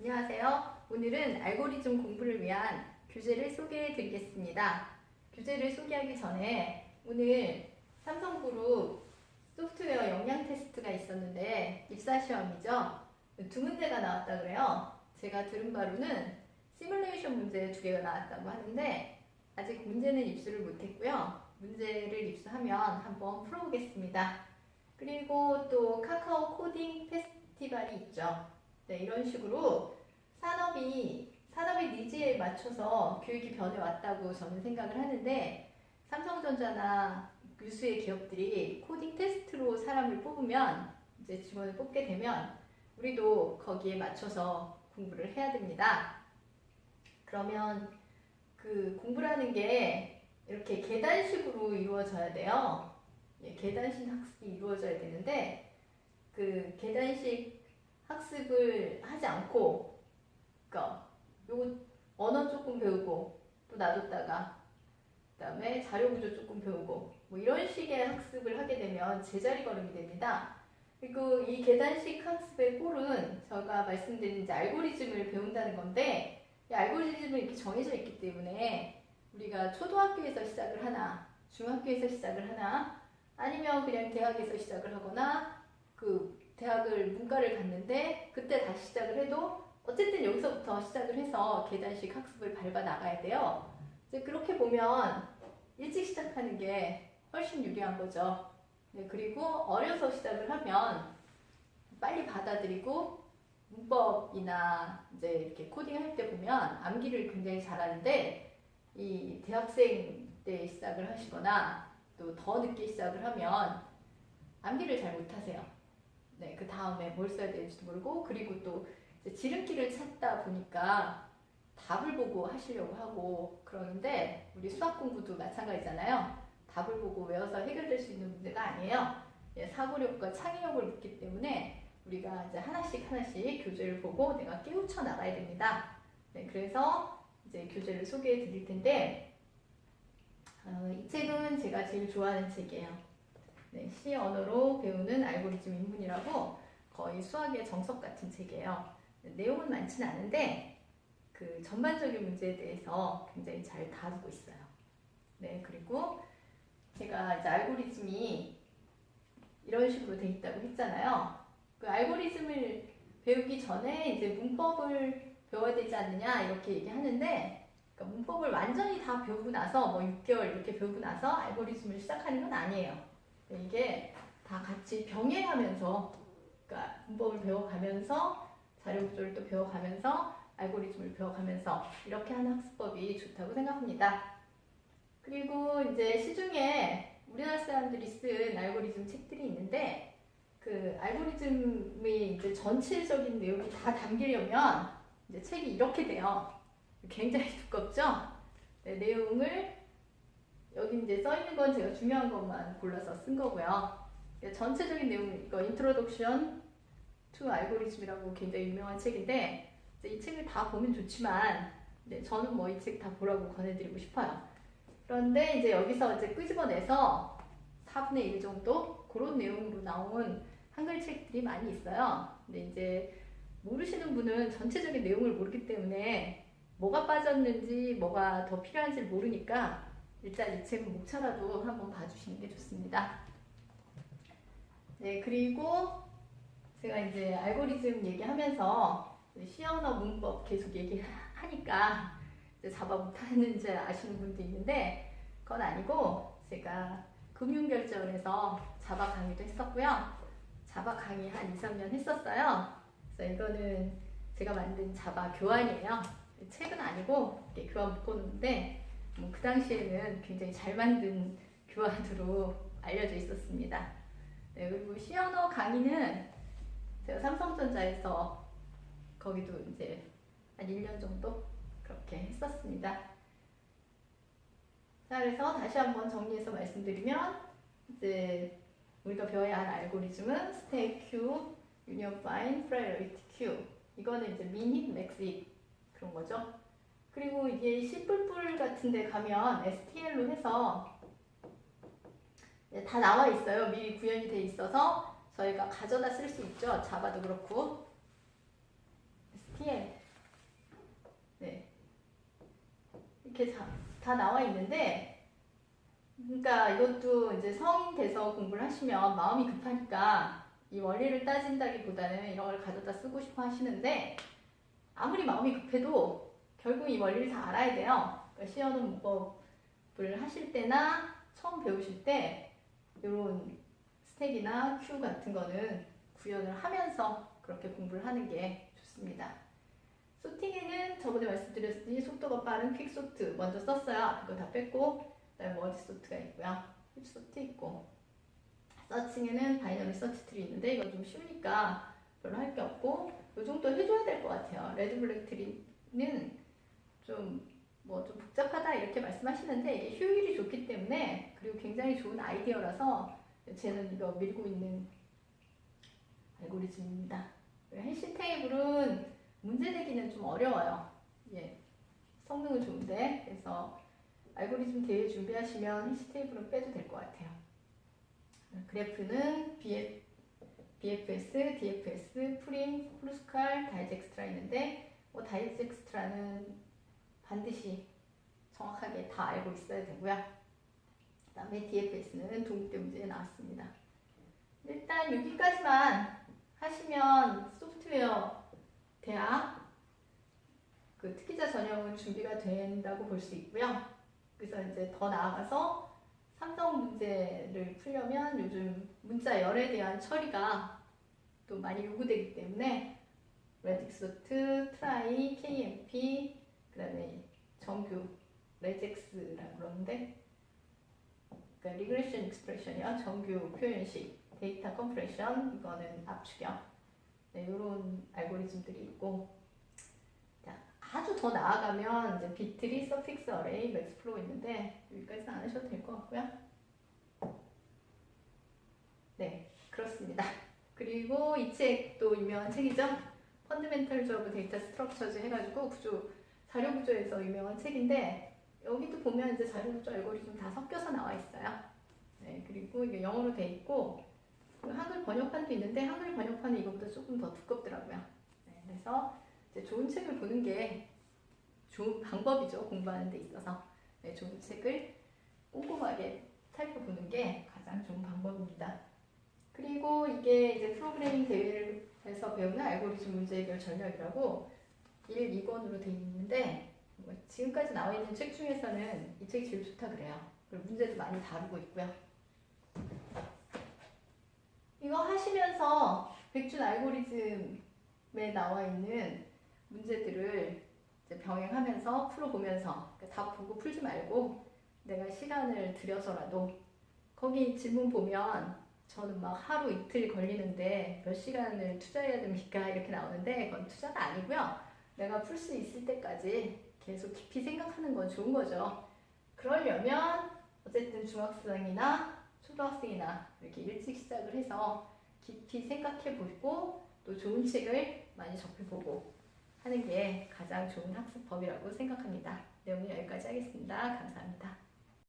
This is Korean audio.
안녕하세요. 오늘은 알고리즘 공부를 위한 교재를 소개해 드리겠습니다. 교재를 소개하기 전에 오늘 삼성그룹 소프트웨어 역량 테스트가 있었는데 입사 시험이죠. 두 문제가 나왔다 그래요. 제가 들은 바로는 시뮬레이션 문제 두 개가 나왔다고 하는데 아직 문제는 입수를 못했고요. 문제를 입수하면 한번 풀어보겠습니다. 그리고 또 카카오 코딩 페스티벌이 있죠. 네, 이런 식으로 산업이 산업의 니즈에 맞춰서 교육이 변해왔다고 저는 생각을 하는데 삼성전자나 유수의 기업들이 코딩 테스트로 사람을 뽑으면 이제 직원을 뽑게 되면 우리도 거기에 맞춰서 공부를 해야 됩니다. 그러면 그 공부라는 게 이렇게 계단식으로 이루어져야 돼요. 예, 계단식 학습이 이루어져야 되는데 그 계단식 학습을 하지 않고 그러니까 요 언어 조금 배우고 또 놔뒀다가 그다음에 자료 구조 조금 배우고 뭐 이런 식의 학습을 하게 되면 제자리 걸음이 됩니다. 그리고 이 계단식 학습의 꼴은 제가 말씀드린 이제 알고리즘을 배운다는 건데 이 알고리즘은 이렇게 정해져 있기 때문에 우리가 초등학교에서 시작을 하나 중학교에서 시작을 하나 아니면 그냥 대학에서 시작을 하거나 그 대학을 문과를 갔는데 그때 다시 시작을 해도 어쨌든 여기서부터 시작을 해서 계단식 학습을 밟아 나가야 돼요. 이제 그렇게 보면 일찍 시작하는 게 훨씬 유리한 거죠. 네, 그리고 어려서 시작을 하면 빨리 받아들이고 문법이나 이제 이렇게 코딩할 때 보면 암기를 굉장히 잘하는데 이 대학생 때 시작을 하시거나 또 더 늦게 시작을 하면 암기를 잘 못하세요. 네, 그 다음에 뭘 써야 될지도 모르고 그리고 또 지름길을 찾다 보니까 답을 보고 하시려고 하고 그러는데 우리 수학 공부도 마찬가지잖아요. 답을 보고 외워서 해결될 수 있는 문제가 아니에요. 예, 사고력과 창의력을 묻기 때문에 우리가 이제 하나씩 하나씩 교재를 보고 내가 깨우쳐 나가야 됩니다. 네, 그래서 이제 교재를 소개해 드릴 텐데 어, 이 책은 제가 제일 좋아하는 책이에요. 네, C 언어로 배우는 알고리즘 인문이라고 거의 수학의 정석 같은 책이에요. 네, 내용은 많지는 않은데 그 전반적인 문제에 대해서 굉장히 잘 다루고 있어요. 네, 그리고 제가 이제 알고리즘이 이런 식으로 돼 있다고 했잖아요. 그 알고리즘을 배우기 전에 이제 문법을 배워야 되지 않느냐 이렇게 얘기하는데 그러니까 문법을 완전히 다 배우고 나서 뭐 6개월 이렇게 배우고 나서 알고리즘을 시작하는 건 아니에요. 네, 이게 다 같이 병행하면서 그러니까 문법을 배워가면서 자료 구조를 또 배워가면서 알고리즘을 배워가면서 이렇게 하는 학습법이 좋다고 생각합니다. 그리고 이제 시중에 우리나라 사람들이 쓴 알고리즘 책들이 있는데 그 알고리즘의 이제 전체적인 내용이 다 담기려면 이제 책이 이렇게 돼요. 굉장히 두껍죠? 네, 내용을 여기 이제 써 있는 건 제가 중요한 것만 골라서 쓴 거고요. 네, 전체적인 내용 이거 인트로덕션 투 알고리즘이라고 굉장히 유명한 책인데 이 책을 다 보면 좋지만 네, 저는 뭐 이 책 다 보라고 권해드리고 싶어요. 그런데 이제 여기서 이제 끄집어내서 4분의 1 정도 그런 내용으로 나온 한글 책들이 많이 있어요. 근데 이제 모르시는 분은 전체적인 내용을 모르기 때문에 뭐가 빠졌는지 뭐가 더 필요한지 모르니까 일단 이 책은 목차라도 한번 봐주시는 게 좋습니다. 네, 그리고 제가 이제 알고리즘 얘기하면서 시언어 문법 계속 얘기하니까 자바 못하는지 아시는 분도 있는데 그건 아니고 제가 금융결제원에서 자바 강의도 했었고요. 자바 강의 한 2, 3년 했었어요. 그래서 이거는 제가 만든 자바 교환이에요. 책은 아니고 교환 묶어놓는데 뭐 그 당시에는 굉장히 잘 만든 교환으로 알려져 있었습니다. 네, 그리고 시언어 강의는 제가 삼성전자에서 거기도 이제 한 1년 정도 그렇게 했었습니다. 자, 그래서 다시 한번 정리해서 말씀드리면 이제 우리가 배워야 할 알고리즘은 스테이 큐, 유니언 파인, 프라이어리티 큐. 이거는 이제 미닛, 맥식 그런 거죠. 그리고 이게 씨뿔뿔 같은 데 가면 STL로 해서 네, 다 나와 있어요. 미리 구현이 돼 있어서 저희가 가져다 쓸 수 있죠. 자바도 그렇고. STL. 네. 이렇게 다, 다 나와 있는데, 그러니까 이것도 이제 성인 돼서 공부를 하시면 마음이 급하니까 이 원리를 따진다기보다는 이런 걸 가져다 쓰고 싶어 하시는데, 아무리 마음이 급해도 결국 이 원리를 다 알아야 돼요. 그러니까 시어는 문법을 하실 때나 처음 배우실 때 이런 스택이나 큐 같은 거는 구현을 하면서 그렇게 공부를 하는 게 좋습니다. 소팅에는 저번에 말씀드렸듯이 속도가 빠른 퀵소트 먼저 썼어요. 이거 다 뺐고 그다음에 워드 소트가 있고요. 힙소트 있고 서칭에는 바이너리 서치 트리 있는데 이거 좀 쉬우니까 별로 할 게 없고 이 정도 해줘야 될 것 같아요. 레드 블랙 트리는 좀 뭐 좀 복잡하다 이렇게 말씀하시는데 이게 효율이 좋기 때문에 그리고 굉장히 좋은 아이디어라서 쟤는 이거 밀고 있는 알고리즘입니다. 해시 테이블은 문제 내기는 좀 어려워요. 예, 성능은 좋은데 그래서 알고리즘 대회 준비하시면 해시 테이블은 빼도 될 것 같아요. 그래프는 BF, BFS, DFS, 프림, 플루스칼, 다이젝스트라 있는데 뭐 다이젝스트라는 반드시 정확하게 다 알고 있어야 되고요. 그 다음에 DFS는 동국대 문제에 나왔습니다. 일단 여기까지만 하시면 소프트웨어 대학 그 특기자 전형은 준비가 된다고 볼 수 있고요. 그래서 이제 더 나아가서 삼성 문제를 풀려면 요즘 문자 열에 대한 처리가 또 많이 요구되기 때문에 레직소트, 트라이, KMP, 그다음에 정규 레젝스라고 그러는데 그러니까 리그레션 익스프레션이요 정규 표현식 데이터 컴프레션 이거는 압축형 네, 이런 알고리즘들이 있고 자, 아주 더 나아가면 이제 비트리, 서픽스 어레이, 맥스플로 있는데 여기까지는 안 하셔도 될 것 같고요. 네, 그렇습니다. 그리고 이 책도 유명한 책이죠. 펀드멘털즈 오브 데이터 스트럭처즈 해가지고 구조 자료 구조에서 유명한 책인데 여기도 보면 이제 자료 구조 알고리즘 다 섞여서 나와 있어요. 네, 그리고 이게 영어로 돼 있고 그 한글 번역판도 있는데 한글 번역판은 이거보다 조금 더 두껍더라고요. 네, 그래서 이제 좋은 책을 보는 게 좋은 방법이죠 공부하는 데 있어서 네, 좋은 책을 꼼꼼하게 살펴보는 게 가장 좋은 방법입니다. 그리고 이게 이제 프로그래밍 대회에서 배우는 알고리즘 문제 해결 전략이라고 1, 2권으로 되어 있는데 뭐 지금까지 나와 있는 책 중에서는 이 책이 제일 좋다 그래요. 그리고 문제도 많이 다루고 있고요. 이거 하시면서 백준 알고리즘에 나와 있는 문제들을 병행하면서 풀어보면서 다 보고 풀지 말고 내가 시간을 들여서라도 거기 질문 보면 저는 막 하루 이틀 걸리는데 몇 시간을 투자해야 됩니까? 이렇게 나오는데 그건 투자가 아니고요. 내가 풀 수 있을 때까지 계속 깊이 생각하는 건 좋은 거죠. 그러려면 어쨌든 중학생이나 초등학생이나 이렇게 일찍 시작을 해서 깊이 생각해 보고 또 좋은 책을 많이 접해보고 하는 게 가장 좋은 학습법이라고 생각합니다. 네, 오늘 여기까지 하겠습니다. 감사합니다.